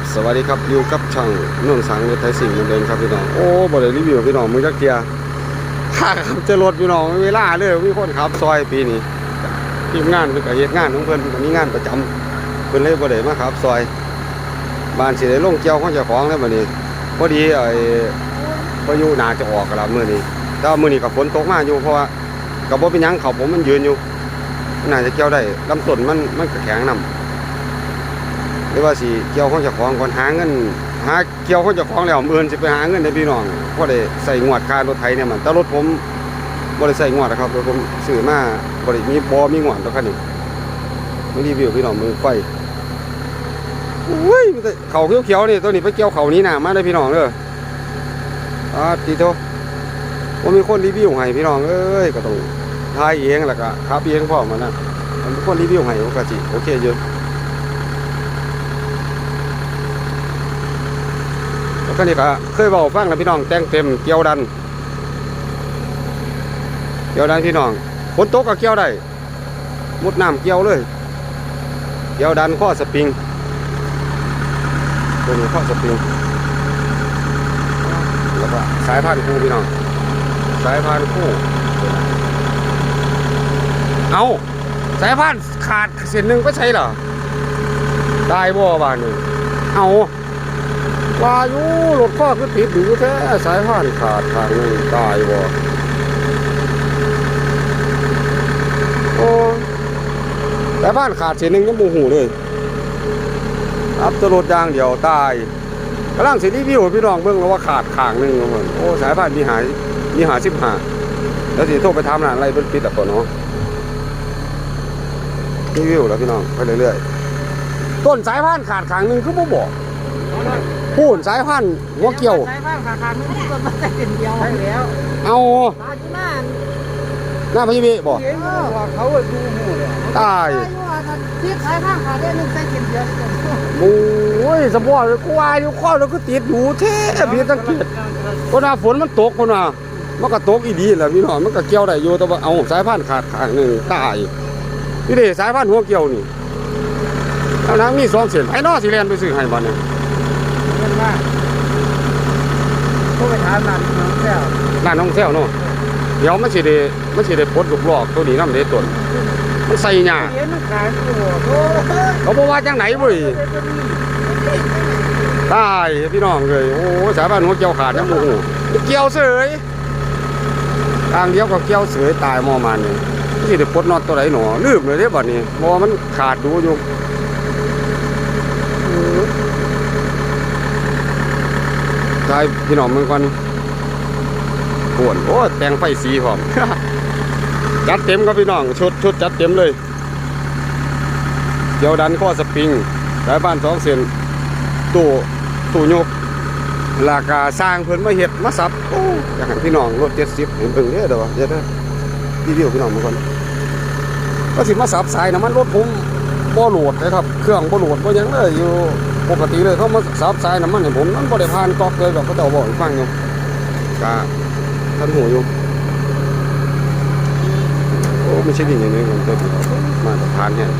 บสวัสดีครับอยู่กับช่างเมืองสังเวทไทยสิ่งห์เหมือนเดิมครับพี่น้อง โอ้บ่ได้รีวิวพี่น้องมึงจักเทียถ้าขับจะรถพี่น้องเวลาเลยมีคนขับซอยปีนี้ทีมงานเพิ่นก็เฮ็ดงานของเพิ่อนเพิ่นก็มีงานประจำเพิ่อนเลยบ่ได้มาขับซอยบ้านเสิได้ลงเกี่ยวข้องเจ้าของแล้วบัดนี้พอดีไอ้พายุนาจะออกกันล้วมื้อนี้แต่ว่ามื้อนี้ก็ฝนตกมาอยู่เพราะว่าก็บ่เป็นยังเขาผมมันยืนอยู่น่าจะเกี่ยวได้ลำต้นมันมันแข็งนํห รือว่าสิเกี่ยวของเจ้าของก่อนหาเงินหาเกี่ยวของเจ้าของแล้วมื้อนสิไปหาเงินให้พี่น้องพอได้ใส่งวดค่ารถไถเนี่ยมันแต่รถผมบ่ได้ใส่งวดนะครับรถผมซื้อมาบ่ได้มีบ่มีงวดแล้วคันนี้มารีวิวพี่น้องมือไฟอุ้ยมันแต่เขาเขียวๆนี่ตัวนี้ไปเกี่ยวเขานี้น่ะมาได้พี่น้องเด้ออ่าติโตว่ามีคนรีวิวให้พี่น้องเอ้ยก็ต้องทายเองแล้วก็ขับเองพร้อมันนะมันมีคนรีวิวให้โอเคสิโอเคอยู่แล้ วก็นี่ก็เคยบอกฟังแล้วพี่น้องแต่งเต็มเกี่ยวดัน เกี่ยวดันพี่น้องฝนตกก็เกี่ยวได้มุดน้ำเกี่ยวเลย เกี่ยวดันข้อสปริงตัวนี้ข้อสปริงแล้วก็สายพานคู่พี่น้องสายพานคู่ เอาสายพานขาดเส้นหนึ่งก็ใช่เหรอได้บ่บ้านหนึ่งเอา ว่าอยู่รถข้อคือติดอยู่แท้สายพานขาดทางนึงตายบ่โอ้แต่บ้านขาดเสียหนึ่งยังโมหูเลยรับตรถยางเดียวตายกำลังเสิรีวิวให้พี่น้องเบิ่งแล้วว่าขาดขางหนึ่งครับผมโอ้สายพานมีหายมีหาสิบหาแล้วสิโทรไปทำร้านอะไรเป็นปิดอะปะเนาะรีวิวแล้วพี่น้องไปเรื่อยๆต้นสายพานขาดขางหนึ่งคือบ่บอก พูนสายพานหัวเกี่ยวสายฟ้าขาขาดไม่ได้ต้นมาแต่เดียวใช่แล้วเอาตาจุน่าหน้าพญเบบอกเห็นว่าเขาดูหมูเลยตายที่สายฟ้าขาดได้หนึ่งใส่เดียวโอ้ยสมบูรณ์กูวายอยู่ข้อแล้วก็ติดอยู่แท้พี่ตั้งเกียรคนว่าฝนมันตกคนว่ามันก็ตกอีดีแหละพี่น้องมันก็เกี่ยวได้อยู่แต่ว่าเอาสายพันธุ์ขาดข้างหนึ่งตายนี่เด้สายพันธุ์หัวเกี่ยวนี่แล้วนะมีสองเส้นไอ้นอสิแลนไปซื้อให้บ้านเนี่ย เงินมากผู้ไปถามนั่นน้องแก้วร้านน้องแท้วเนาะเดี๋ยวมันสิได้มันสิได้ปลดลูกลอกตัวนี้นำเด้ต้นมันใส่หญ้าเห็นมันขายอยู่โอ้ยเขาบอกว่าจังไหนเว้ยตายพี่น้องเลยโอ้สายพันหัวเกี่ยวขาดยังโมโหเกี่ยวเสยทางเดียวก็เกี่ยวเสือตายมอมันนี่สิได้ปลดนอตตัวไหนหนอลืมเลยเด้บัดนี้บ่มันขาดดูอยู่ายพี่น้องเมึงก่อนปวนโอ้แต่งไฟสีพร้อม จัดเต็มครับพี่น้อง ชุดชุดจัดเต็มเลย เดี๋ยวดันข้อสปริงสายบ้านสองเส้นตู้ตู้ยกลากาสร้างเพิ่นมาเฮ็ดมาสับโอ้อยากให้พี่น้องรถ70เห็นเพิ่งเด้อเด้อว่าเดี๋ยวเด้อรีวิวพี่น้องเมาก่อนก็สิมาสับสายน้ำมันรถผมบ่โหลดนะครับ เครื่องบ่โหลดบ่ยังเลยอยู่ ปกติเลยเขามาสับสายน้ำมันให้ผมมันบ่ได้ผ่านกอกเลยดอกเขาเจ้าบอกฟังอยู่กะท่านหูอยู่โอ้ไม่ใช่ดิ่งอย่างนี้มันตัวที่มาตรฐานเนี่ย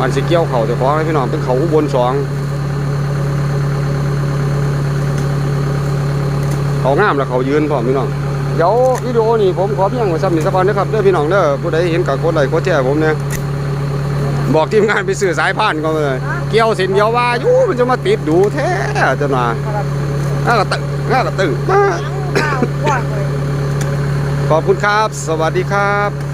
มันสิเกี่ยวเขาแต่ของให้พี่น้องเป็นเขาบลสองเขางามแล้วเขายืนพร้อมพี่น้องเดี๋ยววิดีโอนี้ผมขอเพียงไว้ซ้ำนี่สักวันนะครับเด้อพี่น้องเด้อผู้ใดเห็นกับกดไลค์กดแชร์ผมเนี่ย บอกทีมงานไปซื้อสายพานก็เลยเกี่ยวเส้นเดียวว่าอยู่มันจะมาติดดูแท้จะมาน่ากระตึงน่ากระตึงมาว่างเลยขอบคุณครับ สวัสดีครับ